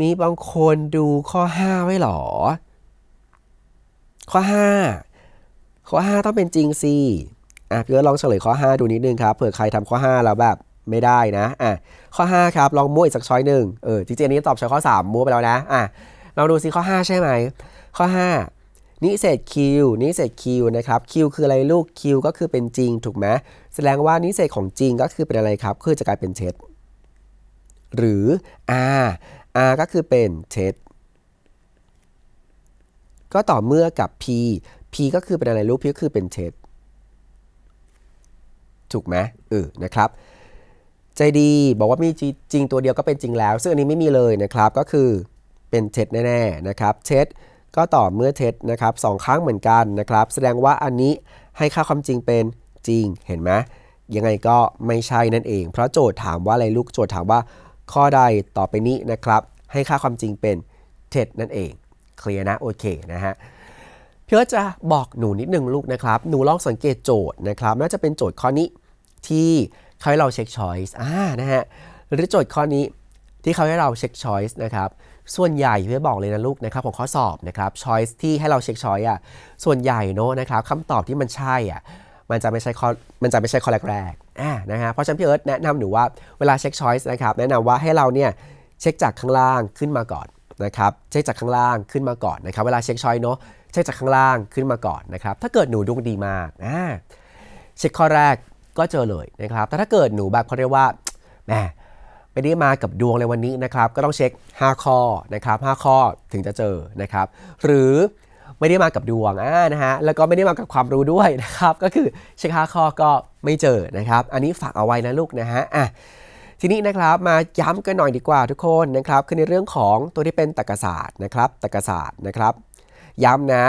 มีบางคนดูข้อ 5 ไว้หรอ ข้อ 5 ข้อ 5 ต้องเป็นจริงสิอะพี่อลองเฉลยข้อ 5 ดูนิดนึงครับเผื่อใครทำข้อ 5 แล้วแบบไม่ได้นะอะข้อ 5 ครับ ลองมั่วอีกสักช้อยหนึ่งเออจริงๆอันนี้ตอบช้อยข้อ 3 มั่วไปแล้วนะอะลองดูซิข้อ 5 ใช่ไหม ข้อ 5 นิเศษ q นิเศษ q นะครับ q คืออะไรลูก q ก็คือเป็นจริงถูกไหมแสดงว่านิเศษของจริงก็คือเป็นอะไรครับ คือจะกลายเป็นเท็จหรือ r r ก็คือเป็นเท็จก็ต่อเมื่อกับ p p ก็คือเป็นอะไรลูก p ก็คือเป็นเท็จถูกไหมเออนะครับ ใจดีบอกว่ามีจริงตัวเดียวก็เป็นจริงแล้ว ซึ่งอันนี้ไม่มีเลยนะครับ ก็คือเป็นเท็จแน่ๆนะครับเท็จก็ต่อเมื่อเท็จนะครับสองครั้งเหมือนกันนะครับ แสดงว่าอันนี้ให้ค่าความจริงเป็นจริงเห็นไหมยังไงก็ไม่ใช่นั่นเอง เพราะโจทย์ถามว่าอะไรลูกโจทย์ถามว่า ข้อใดต่อไปนี้นะครับ ให้ค่าความจริงเป็นเท็จนั่นเอง เคลียร์นะ โอเคนะฮะเพื่อจะบอกหนูนิดนึงลูกนะครับ หนูลองสังเกตโจทย์นะครับน่าจะเป็นโจทย์ข้อนี้ที่เขาให้เราเช็คช้อยส์อ่านะฮะหรือโจทย์ข้อนี้ที่เขาให้เราเช็คช้อยส์นะครับส่วนใหญ่เพื่อบอกเลยนะลูกนะครับของข้อสอบนะครับช้อยส์ที่ให้เราเช็คช้อยส์อะส่วนใหญ่เนอะนะครับคำตอบที่มันใช่อะ มันจะไม่ใช่ข้อมันจะไม่ใช่ข้อแรกๆอ่านะฮะเพราะฉะนั้นพี่เอิร์ธแนะนำหนูว่าเวลาเช็คช้อยส์นะครับแนะนำว่าให้เราเนี่ยเช็คจากข้างล่างขึ้นมาก่อนนะครับเช็คจากข้างล่างขึ้นมาก่อนนะครับเวลาเช็คช้อยส์เนอะเช็คจากข้างล่างขึ้นมาก่อนนะครับถ้าเกิดหนูดวงดีมากอ่าเช็คข้อแรกก็เจอเลยนะครับแต่ถ้าเกิดหนูแบบเขาเรียกว่าแหมไม่ได้มากับดวงเลยวันนี้นะครับก็ต้องเช็ค 5 ข้อนะครับ5ข้อถึงจะเจอนะครับหรือ ไม่ได้มากับดวงอ่านะฮะแล้วก็ไม่ได้มากับความรู้ด้วยนะครับ ก็คือเช็ค5ข้อก็ไม่เจอนะครับ อันนี้ฝากเอาไว้นะลูกนะฮะอะทีนี้นะครับมาย้ำกันหน่อยดีกว่าทุกคนนะครับคือในเรื่องของตัวที่เป็นตรรกศาสตร์นะครับตรรกศาสตร์นะครับ ย้ำนะ